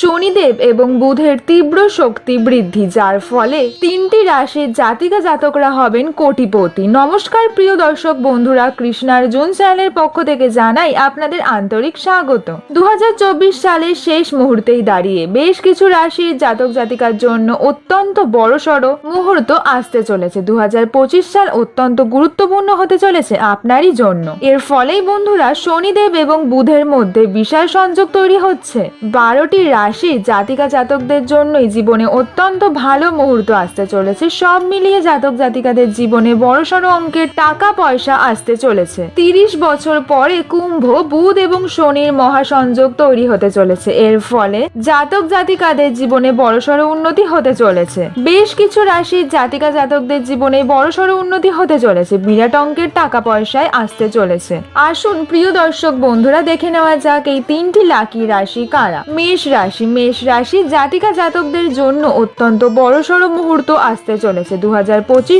শনিদেব এবং বুধের তীব্র শক্তি বৃদ্ধি, যার ফলে তিনটি রাশির জাতিকা জাতকরা হবেন কোটিপতি। নমস্কার, প্রিয় দর্শক বন্ধুরা, কৃষ্ণার্জুন চ্যানেলের পক্ষ থেকে জানাই আপনাদের আন্তরিক স্বাগত। দু হাজার চব্বিশ সালের শেষ মুহূর্তেই দাঁড়িয়ে বেশ কিছু রাশির জাতক জাতিকার জন্য অত্যন্ত বড়সড় মুহূর্ত আসতে চলেছে। দু হাজার পঁচিশ সাল অত্যন্ত গুরুত্বপূর্ণ হতে চলেছে আপনারই জন্য। এর ফলেই বন্ধুরা, শনিদেব এবং বুধের মধ্যে বিশাল সংযোগ তৈরি হচ্ছে। বারোটি রাশি জাতিকা জাতকদের জন্যই জীবনে অত্যন্ত ভালো মুহূর্ত আসতে চলেছে। সব মিলিয়ে জাতক জাতিকাদের জীবনে বড়সড় অঙ্কের টাকা পয়সা আসতে চলেছে। তিরিশ বছর পরে কুম্ভ, বুধ এবং শনির মহাসংযোগ তৈরি হতে চলেছে। এর ফলে জাতক জাতিকাদের জীবনে বড়সড় উন্নতি হতে চলেছে। বেশ কিছু রাশির জাতিকা জাতকদের জীবনে বড়সড় উন্নতি হতে চলেছে। বিরাট অঙ্কের টাকা পয়সায় আসতে চলেছে। আসুন, প্রিয় দর্শক বন্ধুরা, দেখে নেওয়া যাক এই তিনটি লাকি রাশি কারা? মেষ রাশি মেষ রাশি জাতিকা জাতকদের জন্য অত্যন্ত বড়সড় মুহূর্ত আসতে চলেছে। দু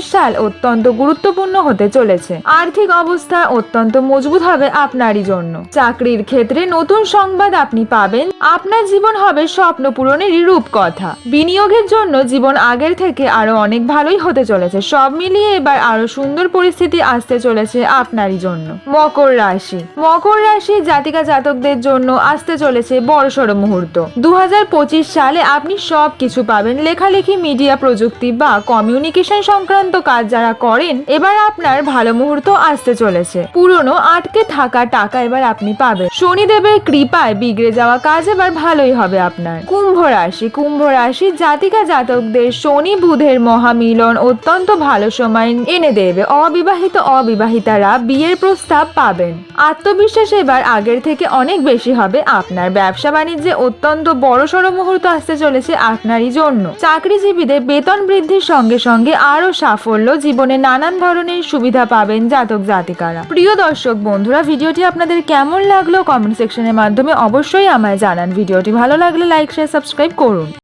সাল অত্যন্ত গুরুত্বপূর্ণ হতে চলেছে। আর্থিক অবস্থা অত্যন্ত মজবুত হবে আপনারই জন্য। চাকরির ক্ষেত্রে নতুন সংবাদ আপনি পাবেন। আপনার জীবন হবে স্বপ্ন পূরণেরই রূপকথা। বিনিয়োগের জন্য জীবন আগের থেকে আরও অনেক ভালোই হতে চলেছে। সব মিলিয়ে এবার আরও সুন্দর পরিস্থিতি আসতে চলেছে আপনারই জন্য। মকর রাশি। মকর রাশি জাতিকা জাতকদের জন্য আসতে চলেছে বড়সড় মুহূর্ত। দু সালে আপনি সব কিছু পাবেন। লেখালেখি মিডিয়া প্রযুক্তি বা কমিউনিকেশন সংক্রান্ত কাজ যারা করেন, এবার আপনার ভালো মুহূর্ত আসতে চলেছে। পুরনো, আটকে থাকা টাকা এবার আপনি পাবেন। শনিদেবের কৃপায় বিগড়ে যাওয়া কাজ এবার ভালোই হবে আপনার। কুম্ভ রাশি কুম্ভ রাশি জাতিকা জাতকদের শনি বুধের মহামিলন অত্যন্ত ভালো সময় এনে দেবে। অবিবাহিত, অবিবাহিতারা বিয়ের প্রস্তাব পাবেন। আত্মবিশ্বাস এবার আগের থেকে অনেক বেশি হবে। আপনার ব্যবসা বাণিজ্যে অত্যন্ত বড়সড় মুহূর্ত আসতে চলেছে আপনারই জন্য। চাকরিজীবীদের বেতন বৃদ্ধির সঙ্গে সঙ্গে আরও সাফল্য জীবনে নানান ধরনের সুবিধা পাবেন জাতক জাতিকারা। প্রিয় দর্শক, বন্ধুরা, ভিডিওটি আপনাদের কেমন লাগল? কমেন্ট সেকশনের মাধ্যমে অবশ্যই আমায় জানান। ভিডিওটি ভালো লাগলে লাইক, শেয়ার, সাবস্ক্রাইব করুন।